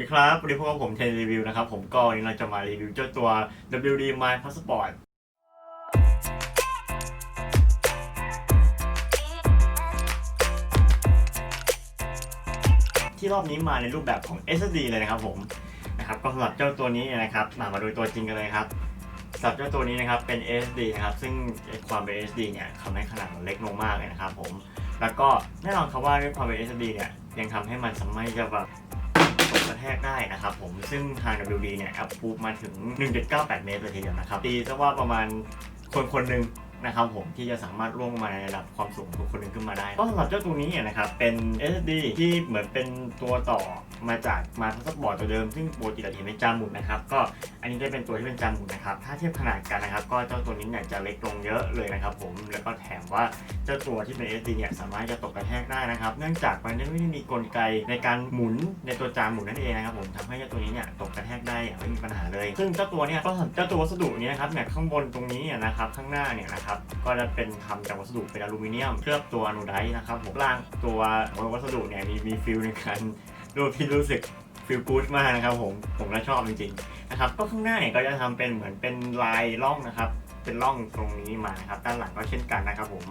สวัสดีครับ วันนี้พวกบผมเทนรีวิวนะครับ ผมก็วันนี้เราจะมารีวิวเจ้าตัว WD My Passport ที่รอบนี้มาในรูปแบบของ SSD เลยนะครับผมนะครับก็สำหรับเจ้าตัวนี้นะครับ มามาดูตัวจริงกันเลยครับสำหรับเจ้าตัวนี้นะครับเป็น SSD นะครับ ซึ่งความเป็น SSD เนี่ยทำให้ขนาดมันเล็กลงมากเลยนะครับผมแล้วก็แน่นอนครับว่าด้วยความเป็น SSD เนี่ยยังทำให้มันสามารถจะแบบ ระแทกได้นะครับผมซึ่งทาง WD เนี่ยอัพพูมาถึง 1.98 เมตรเลยทีเดียวนะครับตีซะว่าประมาณคนคนหนึ่ง นะครับผมที่จะสามารถล่วงมาในระดับความสูงของคนหนึ่งขึ้นมาได้ก็สำหรับเจ้าตัวนี้เนี่ยนะครับเป็น SSD ที่เหมือนเป็นตัวต่อมาจากมาทัสบอร์ดตัวเดิม ซึ่งปกติเราเห็นเป็นจามุนนะครับก็อันนี้ได้เป็นตัวที่เป็นจามุนนะครับถ้าเทียบขนาดกันนะครับ ก็เจ้าตัวนี้เนี่ยจะเล็กลงเยอะเลยนะครับผมแล้วก็แถมว่าเจ้าตัวที่เป็น SD เนี่ยสามารถจะตกกระแทกได้นะครับ เนื่องจากมันไม่ได้มีกลไกในการหมุนในตัวจามุนนั่นเองนะครับผมทำให้เจ้าตัวนี้เนี่ยตกกระแทกได้อย่างไม่มีปัญหาเลย ซึ่งเจ้าตัวเนี่ยก็เจ้าตัววัสดุนี้นะครับเนี่ยข้างบนตรงนี้นะครับข้างหน้าเนี่ยนะครับก็จะเป็นทำจากวัสดุเป็นอลูมิเนียมเคลือบตัวอนูไดนะครับผมล่างตัววัสดุเนี่ยมีมีฟิลในการดูที่รู้สึกฟิลกู๊ดมากนะครับผมผมก็ชอบจริงๆนะครับก็ข้างหน้าเนี่ยก็จะทำเป็นเหมือนเป็นลายร่องนะครับ เป็นร่องตรงนี้มาครับด้านหลังก็เช่นกันนะครับผม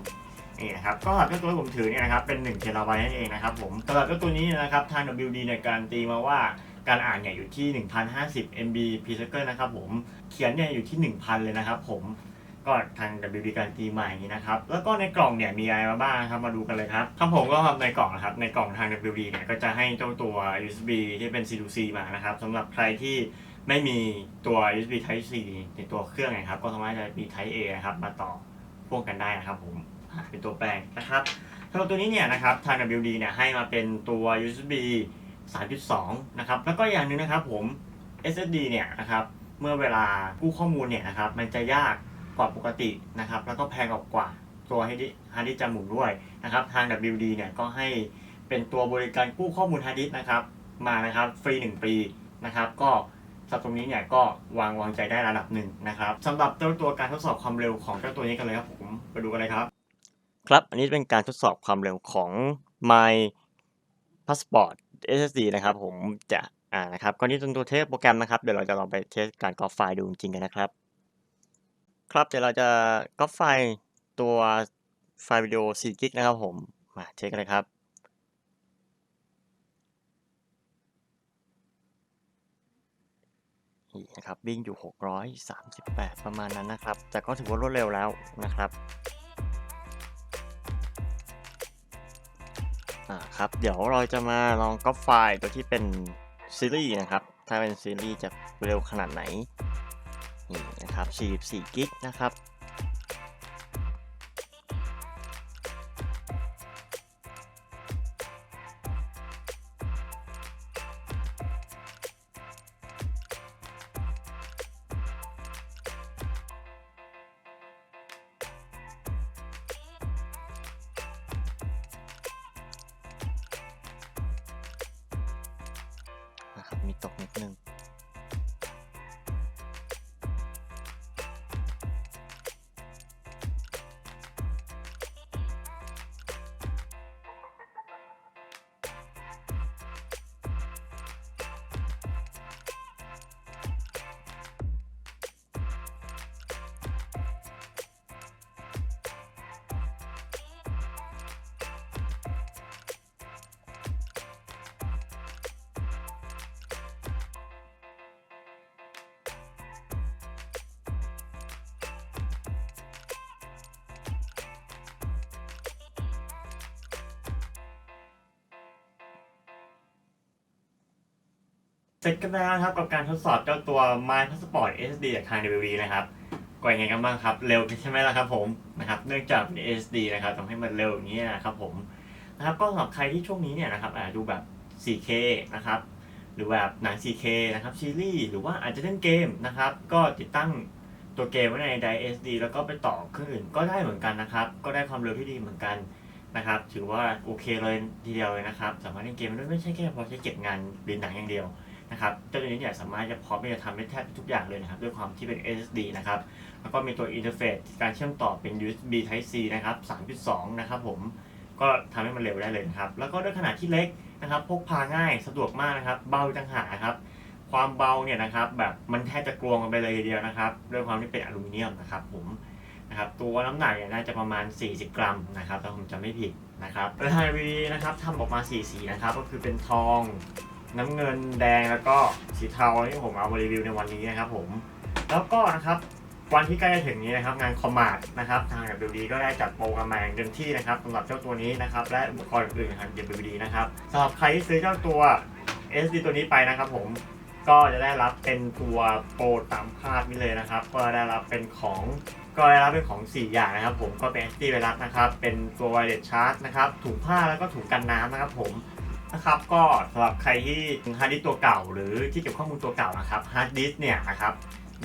นี่นะครับก็หรับเจ้าตัวผมถือเนี่ยนะครับเป็น1เทราไบต์นั่นเองนะครับผมสำหรับเจ้าตัวนี้นะครับทาง WD เนี่ยการตีมาว่าการอ่านเนี่ยอยู่ที่ 1050 MB per second นะครับผม เขียนเนี่ยอยู่ที่ 1000 เลยนะครับผม ก็ทาง WD การนตีมาอย่างนี้นะครับ แล้วก็ในกล่องเนี่ยมีอะไรมาบ้างครับมาดูกันเลยครับครับผมก็ทำในกล่องนะครับ ในกล่องทาง WD เนี่ยก็จะให้เจ้าตัว USB ที่เป็น C2C มานะครับสำหรับใครที่ไม่มีตัว USB Type C ในตัวเครื่องนะครับ ก็สามารถจะมี Type A นะครับมาต่อพ่วงกันได้นะครับผมเป็นตัวแปลงนะครับสำหรับตัวนี้เนี่ยนะครับทาง WD เนี่ยให้มาเป็นตัว USB 3.2 นะครับ แล้วก็อย่างหนึงนะครับผม SSD เนี่ยนะครับ เมื่อเวลากู้ข้อมูลเนี่ยนะครับ มันจะยาก ว่าปกตินะครับแล้วก็แพงออกกว่าตัวฮาร์ดดิฮาร์ดดิสจะหมุนด้วยนะครับทาง WD เนี่ยก็ให้เป็นตัวบริการกู้ข้อมูลฮาร์ดดิสนะครับมานะครับฟรี 1 ปีนะครับก็สับตรงนี้เนี่ยก็วางวางใจได้ระดับหนึ่งนะครับสำหรับเจ้าตัวการทดสอบความเร็วของเจ้าตัวนี้กันเลยครับผมไปดูกันเลยครับ ครับอันนี้เป็นการทดสอบความเร็วของ My Passport SSD นะครับผมจะอ่านะครับก่อนที่จะตัวเทสโปรแกรมนะครับ เดี๋ยวเราจะลองไปเทสการก๊อปไฟล์ดูจริงกันนะครับ ครับเดี๋ยวเราจะก๊อปไฟล์ตัวไฟล์วิดีโอ4กิกนะครับผมมาเช็คกันเลยครับ นี่นะครับวิ่งอยู่ 638 ประมาณนั้นนะครับ แต่ก็ถือว่ารวดเร็วแล้วนะครับอ่าครับเดี๋ยวเราจะมาลองก๊อปไฟล์ตัวที่เป็นซีรีส์นะครับ ถ้าเป็นซีรีส์จะเร็วขนาดไหน นี่นะครับ44กิกนะครับนะครับมีตกนิดนึง เสร็จกันแล้วนะครับกับการทดสอบเจ้าตัว My Passport SD จากทาง WD นะครับก็ยังไงกันบ้างครับ เร็วใช่ไหมล่ะครับผมนะครับเนื่องจากเป็น SD นะครับทำให้มันเร็วอย่างนี้นะครับผมนะครับก็สำหรับใครที่ช่วงนี้เนี่ยนะครับอาจดูแบบ 4K นะครับหรือแบบหนัง 4K นะครับซีรีส์หรือว่าอาจจะเล่นเกมนะครับก็ติดตั้งตัวเกมไว้ในได SD แล้วก็ไปต่อเครื่องอื่นก็ได้เหมือนกันนะครับ ก็ได้ความเร็วที่ดีเหมือนกันนะครับ ถือว่าโอเคเลยทีเดียวเลยนะครับ สามารถเล่นเกมได้ไม่ใช่แค่พอใช้เก็บงานหรือหนังอย่างเดียว นะครับเจ้าตัวนี้เนี่ยสามารถจะพร้อมที่จะทำได้แทบทุกอย่างเลยนะครับด้วยความที่เป็น SSD นะครับแล้วก็มีตัวอินเทอร์เฟซการเชื่อมต่อเป็น USB Type C นะครับ 3.2 นะครับผมก็ทำให้มันเร็วได้เลยนะครับแล้วก็ด้วยขนาดที่เล็กนะครับพกพาง่ายสะดวกมากนะครับ เบาจังหานะครับความเบาเนี่ยนะครับแบบมันแทบจะกลวงกันไปเลยทีเดียวนะครับด้วยความที่เป็นอลูมิเนียมนะครับผมนะครับตัวน้ำหนักเนี่ยน่าจะประมาณ 40 กรัมนะครับถ้าผมจำไม่ผิดนะครับโดยทางวีนะครับทำออกมาสีสีนะครับก็คือเป็นทอง น้ำเงินแดงแล้วก็สีเทาที่ผมเอามารีวิวในวันนี้นะครับผมแล้วก็นะครับวันที่ใกล้จะถึงนี้นะครับงานคอมมาดนะครับทาง WD ก็ได้จัดโปรกันมาอย่างเต็มที่นะครับสำหรับเจ้าตัวนี้นะครับและอุปกรณ์อื่นๆทาง WD นะครับสำหรับใครที่ซื้อเจ้าตัว SD ตัวนี้ไปนะครับผมก็จะได้รับเป็นตัวโปรตามคาดนี้เลยนะครับ ก็ได้รับเป็นของก็ได้รับเป็นของ 4 อย่างนะครับ ผมก็เป็น SD ไวรัสนะครับเป็นตัว wireless charge นะครับถุงผ้าแล้วก็ถุงกันน้ำนะครับผม นะครับ ก็สำหรับใครที่ฮาร์ดดิสตัวเก่า หรือที่เก็บข้อมูลตัวเก่านะครับฮาร์ดดิสเนี่ยนะครับ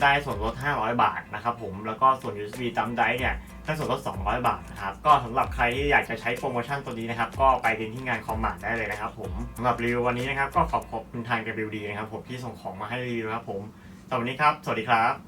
ได้ส่วนลด 500 บาทนะครับผมแล้วก็ส่วน USB ตั้มไดเนี่ยได้ส่วนลด 200 บาทนะครับก็สำหรับใครที่อยากจะใช้โปรโมชั่นตัวนี้นะครับ ก็ไปกันที่งานคอมมาร์ได้เลยนะครับผมสำหรับรีวิววันนี้นะครับ ก็ขอบคุณทาง WD นะครับผมที่ส่งของมาให้รีวิวครับผมสำหรับวันนี้ครับ สวัสดีครับ